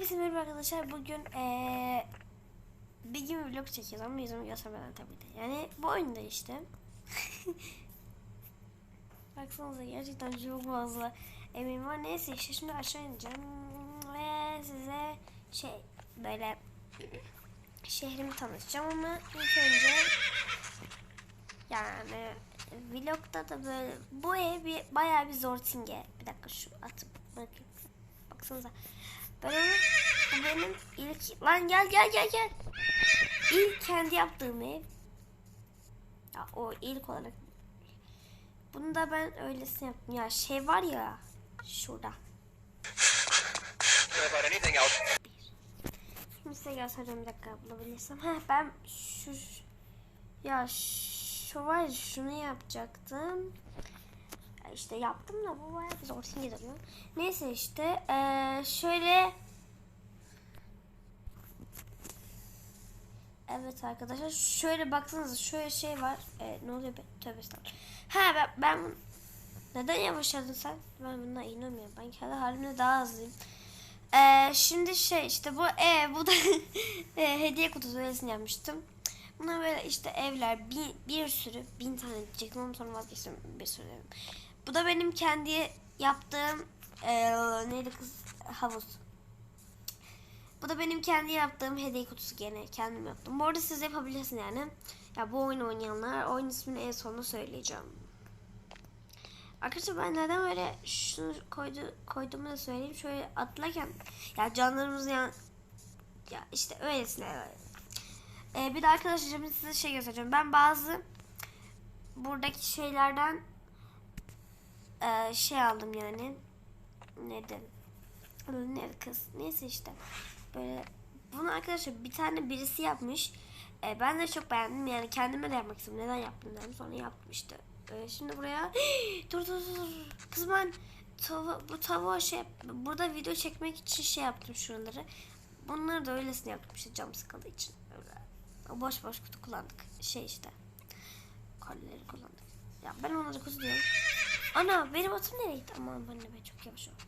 Hepsi merhaba arkadaşlar. Bugün eee bir gün vlog çekiyoruz ama yüzümü göstermeden tabii de. Yani bu oyunda işte. Baksanıza gerçekten çok fazla emeğim var. Neyse işte şimdi aşağı ineceğim ve size şey böyle şehrimi tanıtacağım ama ilk önce yani vlogda da böyle bu ev bir bayağı bir zortinge. Bir dakika şu atıp bakayım. Baksanıza. Ben onu bu benim ilk lan gel gel gel gel. İlk kendi yaptığım ev. Ya, o ilk olarak. Bunu da ben öylesine yaptım. Ya şey var ya şurada. Şimdi size göstereceğim bir dakika bulabilirsem. Heh, ben şu ya şu var şunu yapacaktım. İşte yaptım da bu bayağı bir zor sinir. Neyse işte eee, şöyle Evet arkadaşlar şöyle baksanıza şöyle şey var. Ee, ne oluyor be? Tövbe estağfurullah. Ha ben, ben neden yavaşladın sen? Ben buna inanmıyorum. Ben kendi halimde daha hızlıyım. Ee, şimdi şey işte bu ev bu da e, hediye kutusu öylesini yapmıştım. Buna böyle işte evler bir, bir sürü bin tane diyecektim ama sonra vazgeçtim bir sürü. Bu da benim kendi yaptığım e, neydi kız havuz. Bu da benim kendi yaptığım hediye kutusu gene kendim yaptım. Bu arada siz de yapabilirsiniz yani. Ya bu oyun oynayanlar oyun ismini en sonunda söyleyeceğim. Arkadaşlar ben neden böyle şunu koydu, koyduğumu da söyleyeyim. Şöyle atlarken ya canlarımız ya ya işte öylesine. Ee, bir de arkadaşlar şimdi size şey göstereceğim. Ben bazı buradaki şeylerden e, şey aldım yani. Neden? Ne kız? Neyse işte. Böyle bunu arkadaşlar bir tane birisi yapmış. Ee, ben de çok beğendim. Yani kendime de yapmak istedim. Neden yaptım dedim. Sonra yaptım işte. Ee, şimdi buraya dur dur dur. Kız ben tava, bu tava şey burada video çekmek için şey yaptım şuraları. Bunları da öylesine yaptım işte cam sıkıldığı için. Öyle. Boş boş kutu kullandık. Şey işte. Kolyeleri kullandık. Ya ben onları kutu diyorum. Ana benim atım nereye gitti? Aman ben de çok yavaş oldum.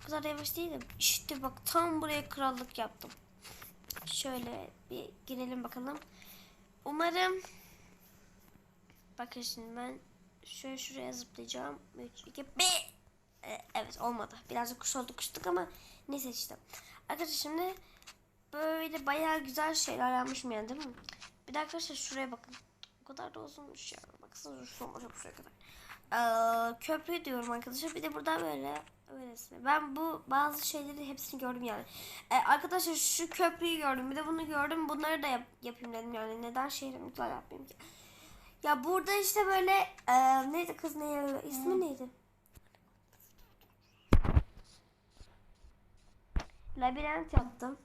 O kadar da yavaş değilim. İşte bak tam buraya krallık yaptım. Şöyle bir girelim bakalım. Umarım Bakın şimdi ben şöyle şuraya zıplayacağım. 3, 2, 1. Evet olmadı. Birazcık kuş olduk kuştuk ama neyse işte. Arkadaşlar şimdi böyle bayağı güzel şeyler yapmışım yani değil mi? Bir de arkadaşlar şuraya bakın. O kadar da uzunmuş ya. Baksanıza şu olmuş şuraya kadar. Ee, köprü diyorum arkadaşlar. Bir de burada böyle öylesine. Ben bu bazı şeyleri hepsini gördüm yani. Ee, arkadaşlar şu köprüyü gördüm. Bir de bunu gördüm. Bunları da yap- yapayım dedim yani. Neden şehrimi güzel yapmayayım ki? Ya burada işte böyle e, neydi kız ne ismi neydi? Labirent yaptım.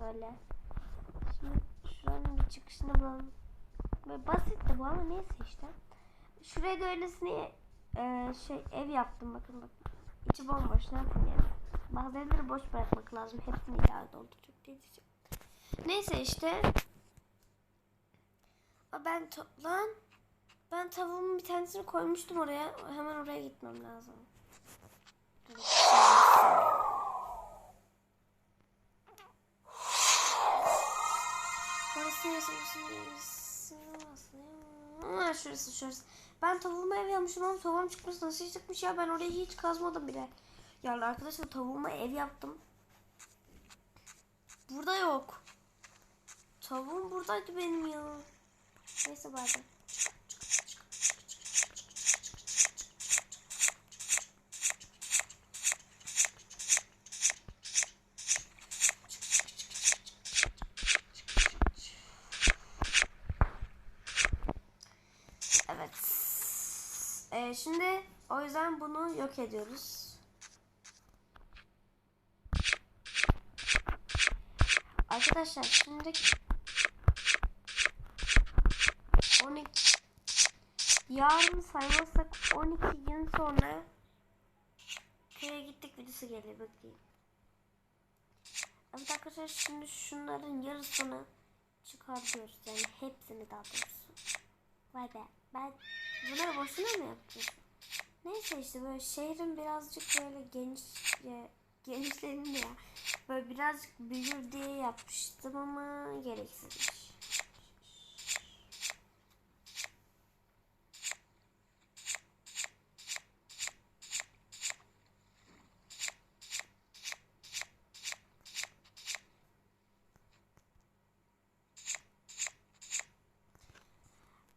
Böyle. Çıkışını bulalım. Böyle basit de bu ama neyse işte. Şuraya da öylesine e, şey ev yaptım bakın bakın. İçi bomboş ne yapayım yani. Bazı evleri boş bırakmak lazım. Hepsini idare dolduracak diye diyeceğim. Neyse işte. Ben to- lan ben tavuğumun bir tanesini koymuştum oraya. Hemen oraya gitmem lazım. Dur, Ha, şurası şurası. Ben tavuğuma ev yapmıştım ama tavuğum çıkmış nasıl çıkmış ya ben orayı hiç kazmadım bile. Yani arkadaşlar tavuğuma ev yaptım. Burada yok. Tavuğum buradaydı benim ya. Neyse bari. Evet. Ee, şimdi o yüzden bunu yok ediyoruz. Arkadaşlar şimdi 12 yarın saymazsak 12 gün sonra köye gittik videosu gelir bekleyin. Evet arkadaşlar şimdi şunların yarısını çıkartıyoruz yani hepsini daha doğrusu. Vay be ben bunları boşuna mı yaptım? Neyse işte böyle şehrin birazcık böyle geniş ya, genişledim ya. Böyle birazcık büyür diye yapmıştım ama gereksizmiş.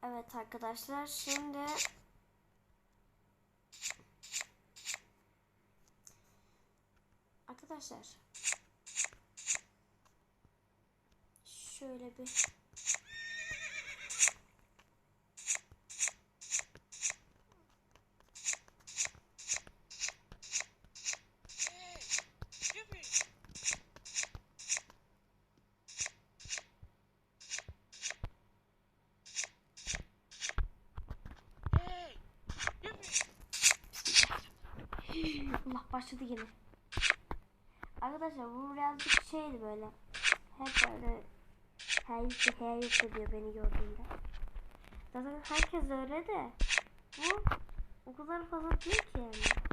Evet arkadaşlar. Şimdi Arkadaşlar şöyle bir Allah başladı yine. Arkadaşlar bu birazcık şeydi böyle. Hep böyle her yükle her yükle diyor beni gördüğünde. Zaten herkes öyle de. Bu o kadar fazla değil ki yani.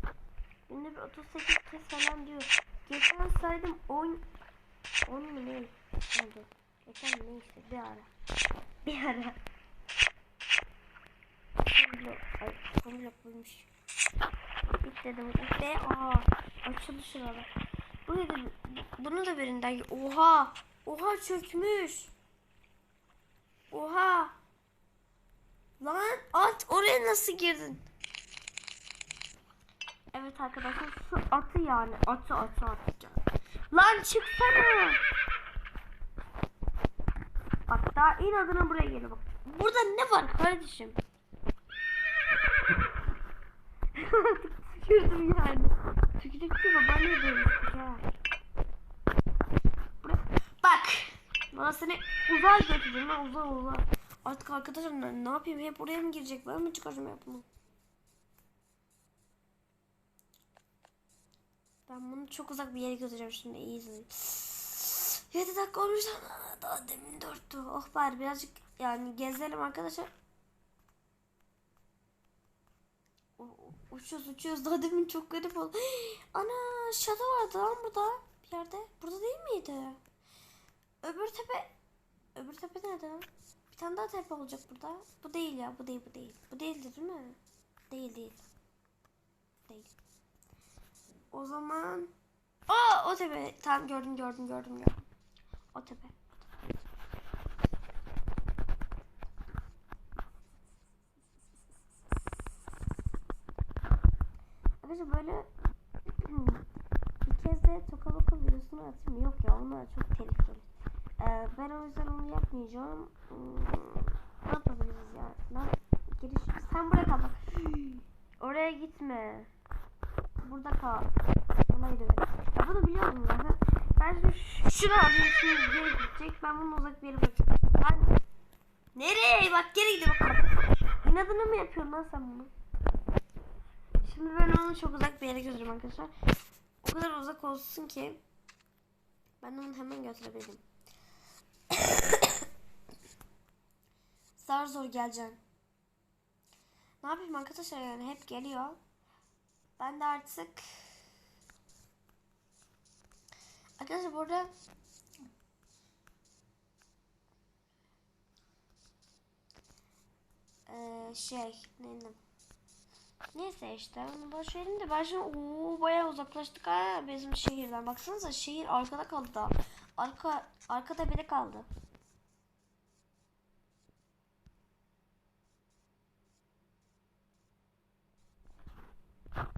Günde bir 38 kez falan diyor. Geçen saydım 10 10 mu ne? Oldu. Geçen ne işte bir ara. Bir ara. Komple, ay komple buymuş. Dedim. Ve aa açıldı şuralar. Bu bunu da birinden oha oha çökmüş. Oha. Lan at oraya nasıl girdin? Evet arkadaşlar şu atı yani atı atı atacağım. Lan çıksana. Daha inadına buraya geliyor bak. Burada ne var kardeşim? Tükürdüm yani. Tükürdükçe babaanne dönüştük. Buraya- Bak. Bana seni uzağa götüreceğim ben uzağa uzağa. Artık arkadaşım ben ne yapayım hep oraya mı girecek ben mi hep bunu? Ben bunu çok uzak bir yere götüreceğim şimdi iyi izleyin. 7 dakika olmuş daha demin dörttü. Oh bari birazcık yani gezelim arkadaşlar. Uçuyoruz uçuyoruz daha demin çok garip oldu. Ana şato vardı lan burada bir yerde. Burada değil miydi? Öbür tepe öbür tepe nerede? Bir tane daha tepe olacak burada. Bu değil ya bu değil bu değil. Bu değildi değil mi? Değil değil. Değil. O zaman Aa o tepe. Tamam gördüm gördüm gördüm gördüm. O tepe. Böyle bir kez de toka boka videosunu atayım. Yok ya onlar çok tehlikeli. Ee, ben o yüzden onu yapmayacağım. Hmm, ne yapabiliriz ya? Lan giriş. Sen buraya kal bak. Oraya gitme. Burada kal. Ona gidelim. Ya bunu biliyordum zaten. Ben şimdi şunu alayım. Şimdi geri gidecek. Ben bunu uzak bir yere bırakacağım. Lan. Nereye? Bak geri gidiyor bak. İnadını mı yapıyorsun lan sen bunu? Şimdi ben onu çok uzak bir yere götüreceğim arkadaşlar. O kadar uzak olsun ki ben onu hemen götürebilirim. zar zor geleceğim. Ne yapayım arkadaşlar yani hep geliyor. Ben de artık Arkadaşlar burada Ee, şey neydi? Neyse işte boş verin de ben şimdi ooo bayağı uzaklaştık ha bizim şehirden. Baksanıza şehir arkada kaldı da. Arka arka tepede kaldı.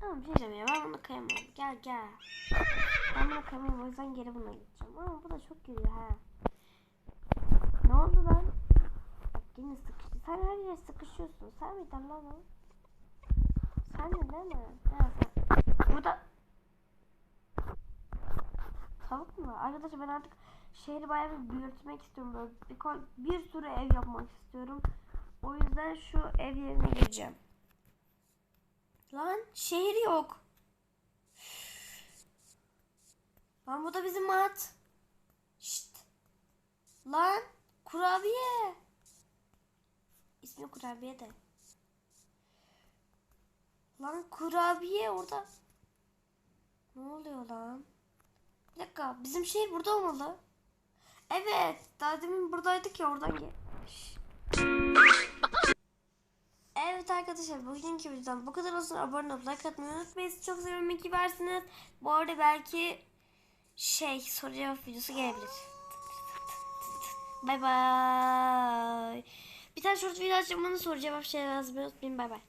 Tamam şey diyeceğim ya ben bunu kıyamam. Gel gel. Ben bunu kıyamam o yüzden geri buna gideceğim. Ama bu da çok giriyor ha. Ne oldu lan? Bak yine sıkıştı. Sen her yere sıkışıyorsun. Sen miydin lan o? Sen de değil mi? Sen. Burada tavuk mu? Arkadaşlar ben artık şehri bayağı bir büyütmek istiyorum. Böyle bir, bir sürü ev yapmak istiyorum. O yüzden şu ev yerine gireceğim. Lan şehir yok. Lan bu da bizim mat. Şşt. Lan kurabiye. İsmi kurabiye de. Lan kurabiye orada. Ne oluyor lan? Bir dakika bizim şehir burada olmalı. Evet daha demin buradaydık ya oradan gelmiş. Evet arkadaşlar bugünkü videodan bu kadar olsun. Abone olup like atmayı unutmayın. Sizi Çok seviyorum. İyi ki varsınız. Bu arada belki şey soru cevap videosu gelebilir. Bay bay. Bir tane short video açacağım. Bana soru cevap şey yazmayı unutmayın. Bay bay.